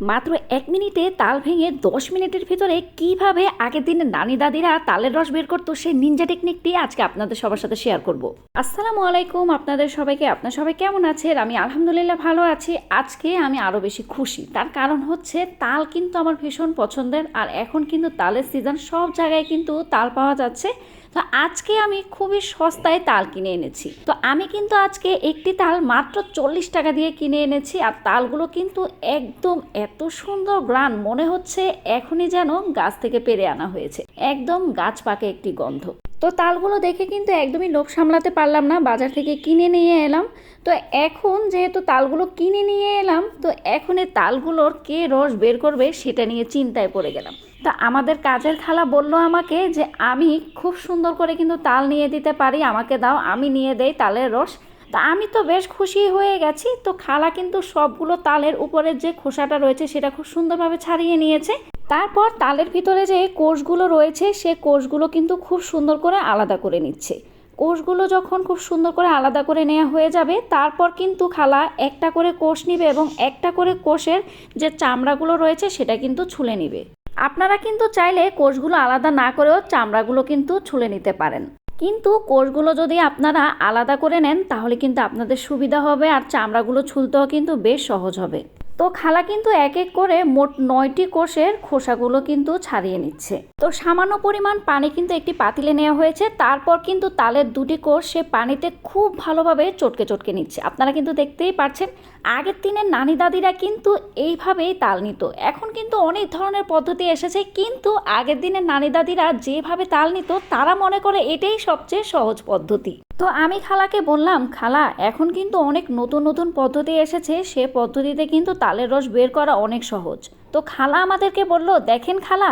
মাত্র এক মিনিটে তাল ভেঙে দশ মিনিটের ভিতরে কীভাবে আগের দিনে নানি দাদিরা তালের রস বের করতো সেই নিনজা টেকনিকটি আজকে আপনাদের সবার সাথে শেয়ার করব। আসসালামু আলাইকুম আপনাদের সবাইকে, আপনার সবাই কেমন আছেন? আমি আলহামদুলিল্লাহ ভালো আছি। আজকে আমি আরও বেশি খুশি। তার কারণ হচ্ছে তাল কিন্তু আমার ভীষণ পছন্দের আর এখন কিন্তু তালের সিজন সব জায়গায় কিন্তু তাল পাওয়া যাচ্ছে। তো আজকে আমি খুবই সস্তায় তাল কিনে এনেছি। তো আমি কিন্তু আজকে একটি তাল মাত্র চল্লিশ টাকা দিয়ে কিনে এনেছি আর তালগুলো কিন্তু একদম এত সুন্দর গ্রান, মনে হচ্ছে এখনই যেন গাছ থেকে পেরে আনা হয়েছে। একদম গাছ পাকে একটি গন্ধ। তো তালগুলো দেখে কিন্তু একদমই লোভ সামলাতে পারলাম না, বাজার থেকে কিনে নিয়ে এলাম। তো এখন যেহেতু তালগুলো কিনে নিয়ে এলাম, তো এখন এই তালগুলোর কে রস বের করবে সেটা নিয়ে চিন্তায় পড়ে গেলাম। তা আমাদের কাজের খালা বলল আমাকে যে আমি খুব সুন্দর করে কিন্তু তাল নিয়ে দিতে পারি, আমাকে দাও, আমি নিয়ে দেই তালের রস। তা আমি তো বেশ খুশি হয়ে গেছি, তো খালা কিন্তু সবগুলো তালের উপরের যে খোসাটা রয়েছে সেটা খুব সুন্দরভাবে ছাড়িয়ে নিয়েছে। তারপর তালের ভিতরে যে কোষগুলো রয়েছে, সে কোষগুলো কিন্তু খুব সুন্দর করে আলাদা করে নিচ্ছে। কোষগুলো যখন খুব সুন্দর করে আলাদা করে নেওয়া হয়ে যাবে, তারপর কিন্তু খালা একটা করে কোষ নিবে এবং একটা করে কোষের যে চামড়াগুলো রয়েছে সেটা কিন্তু ছুলে নিবে। আপনারা কিন্তু চাইলে কোষগুলো আলাদা না করেও চামড়াগুলো কিন্তু ছুলে নিতে পারেন। কিন্তু কোষগুলো যদি আপনারা আলাদা করে নেন, তাহলে কিন্তু আপনাদের সুবিধা হবে আর চামড়াগুলো ছুলতেও কিন্তু বেশ সহজ হবে। তো খালা কিন্তু এক এক করে মোট নয়টি কোষের খোসাগুলো কিন্তু ছাড়িয়ে নিচ্ছে। তো সামান্য পরিমাণ পানি কিন্তু একটি পাতিলে নেওয়া হয়েছে, তারপর কিন্তু তালের দুটি কোষ সে পানিতে খুব ভালোভাবে চটকে চটকে নিচ্ছে। আপনারা কিন্তু দেখতেই পাচ্ছেন আগের দিনের নানি দাদিরা কিন্তু এইভাবেই তাল নিত। এখন কিন্তু অনেক ধরনের পদ্ধতি এসেছে, কিন্তু আগের দিনের নানি দাদিরা যেভাবে তাল নিত, তারা মনে করে এটাই সবচেয়ে সহজ পদ্ধতি। তো আমি খালাকে বললাম, খালা, এখন কিন্তু অনেক নতুন নতুন পদ্ধতি এসেছে। সে পদ্ধতিতে কিন্তু তালের রস বের করা অনেক সহজ। তো খালা আমাদেরকে বলল, দেখেন খালা,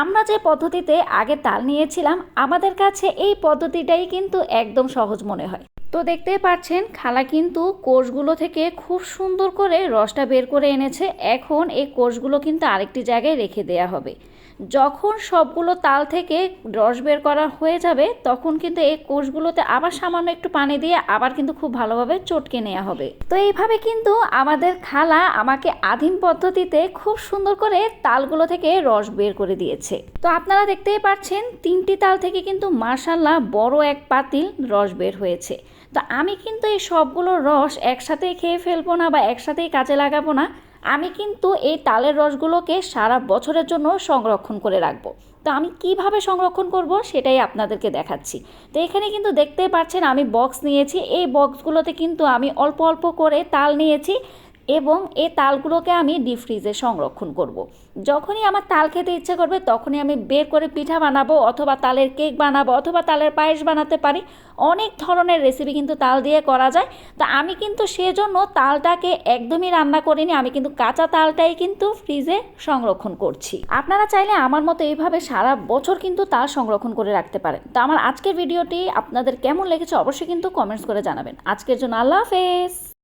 আমরা যে পদ্ধতিতে আগে তাল নিয়েছিলাম, আমাদের কাছে এই পদ্ধতিটাই কিন্তু একদম সহজ মনে হয়। তো দেখতেই পাচ্ছেন খালা কিন্তু কোষগুলো থেকে খুব সুন্দর করে রসটা বের করে এনেছে। এখন এই কোষগুলো কিন্তু আরেকটি জায়গায় রেখে দেয়া হবে। যখন সবগুলো তাল থেকে রস বের করা হয়ে যাবে, তখন কিন্তু এই কোষগুলোতে আবার সামান্য একটু পানি দিয়ে আবার কিন্তু খুব ভালোভাবে চটকে নেওয়া হবে। তো এইভাবে কিন্তু আমাদের খালা আমাকে আদিম পদ্ধতিতে খুব সুন্দর করে তালগুলো থেকে রস বের করে দিয়েছে। তো আপনারা দেখতেই পাচ্ছেন তিনটি তাল থেকে কিন্তু মার্শাল্লাহ বড় এক পাতিল রস বের হয়েছে। তো আমি কিন্তু এই সবগুলো রস একসাথেই খেয়ে ফেলব না বা একসাথেই কাজে লাগাবো না আমি কিন্তু এই তালের রসগুলোকে সারা বছরের জন্য সংরক্ষণ করে রাখব। তো আমি কীভাবে সংরক্ষণ করব সেটাই আপনাদেরকে দেখাচ্ছি। তো এখানে কিন্তু দেখতেই পাচ্ছেন আমি বক্স নিয়েছি। এই বক্সগুলোতে কিন্তু আমি অল্প অল্প করে তাল নিয়েছি। এবং এই তালগুলোকে আমি ডিপ ফ্রিজে সংরক্ষণ করব। যখনই আমার তাল খেতে ইচ্ছে করবে, তখনই আমি বের করে পিঠা বানাবো অথবা তালের কেক বানাবো অথবা তালের পায়েস বানাতে পারি। অনেক ধরনের রেসিপি কিন্তু তাল দিয়ে করা যায়। তা আমি কিন্তু সেজন্য তালটাকে একদমই রান্না করিনি, আমি কিন্তু কাঁচা তালটাই কিন্তু ফ্রিজে সংরক্ষণ করছি। আপনারা চাইলে আমার মতো এইভাবে সারা বছর কিন্তু তাল সংরক্ষণ করে রাখতে পারেন। তো আমার আজকের ভিডিওটি আপনাদের কেমন লেগেছে অবশ্যই কিন্তু কমেন্টস করে জানাবেন। আজকের জন্য আল্লাহ হাফেজ।